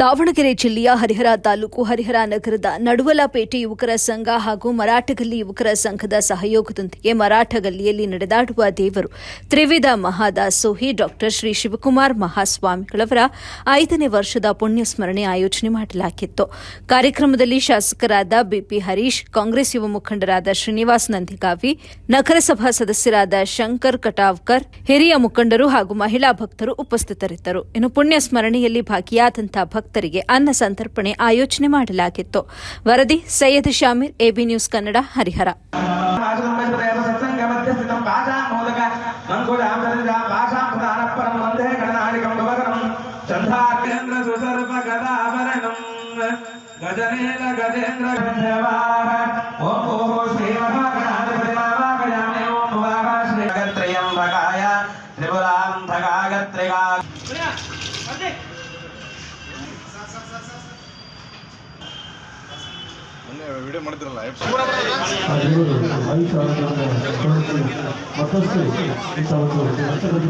ದಾವಣಗೆರೆ ಜಿಲ್ಲೆಯ ಹರಿಹರ ತಾಲೂಕು ಹರಿಹರ ನಗರದ ನಡುವಲಪೇಟೆ ಯುವಕರ ಸಂಘ ಹಾಗೂ ಮರಾಠಗಲ್ಲಿ ಯುವಕರ ಸಂಘದ ಸಹಯೋಗದೊಂದಿಗೆ ಮರಾಠಗಲ್ಲಿಯಲ್ಲಿ ನಡೆದಾಡುವ ದೇವರು ತ್ರಿವಿಧ ಮಹಾದಾಸೋಹಿ ಡಾಕ್ಟರ್ ಶ್ರೀ ಶಿವಕುಮಾರ್ ಮಹಾಸ್ವಾಮಿಗಳವರ ಐದನೇ ವರ್ಷದ ಪುಣ್ಯ ಸ್ಮರಣೆ ಆಯೋಜನೆ ಮಾಡಲಾಗಿತ್ತು. ಕಾರ್ಯಕ್ರಮದಲ್ಲಿ ಶಾಸಕರಾದ ಬಿಪಿ ಹರೀಶ್, ಕಾಂಗ್ರೆಸ್ ಯುವ ಮುಖಂಡರಾದ ಶ್ರೀನಿವಾಸ್ ನಂದಿಗಾವಿ, ನಗರಸಭಾ ಸದಸ್ಯರಾದ ಶಂಕರ್ ಕಟಾವ್ಕರ್, ಹಿರಿಯ ಮುಖಂಡರು ಹಾಗೂ ಮಹಿಳಾ ಭಕ್ತರು ಉಪಸ್ಥಿತರಿದ್ದರು. ಇನ್ನು ಪುಣ್ಯ ಸ್ಮರಣೆಯಲ್ಲಿ ಭಾಗಿಯಾದಂತಹ ಭಕ್ತರಿಗೆ ಅನ್ನ ಸಂತರ್ಪಣೆ ಆಯೋಜನೆ ಮಾಡಲಾಗಿತ್ತು ವರದಿ Syed Shameer AB news Kannada Harihara ಆಶ್ರಮೇಶ್ವರೇವ ಸತ್ಸಂಗಮಧ್ಯಸ್ಥಿತಂ ಭಾಷಾಮೋದಕ ಮಂಕುಜಾಮದರಿಜಾ ಭಾಷಾಮೃತಾನಪ್ಪರಂ Vande ಗಣನಾಡಿಕಂ ಭವಗಣಂ ಚಂದ್ರಾರ್ಕೇಂದ್ರ ಸುಸರ್ಪ ಗದಾಭರಣಂ ಗಜನೇನ Gajendra video ಮಾಡಿದ್ರಲ್ಲ ಮತ್ತಷ್ಟು ಈ ಒಂದು ರಾಷ್ಟ್ರಪತಿ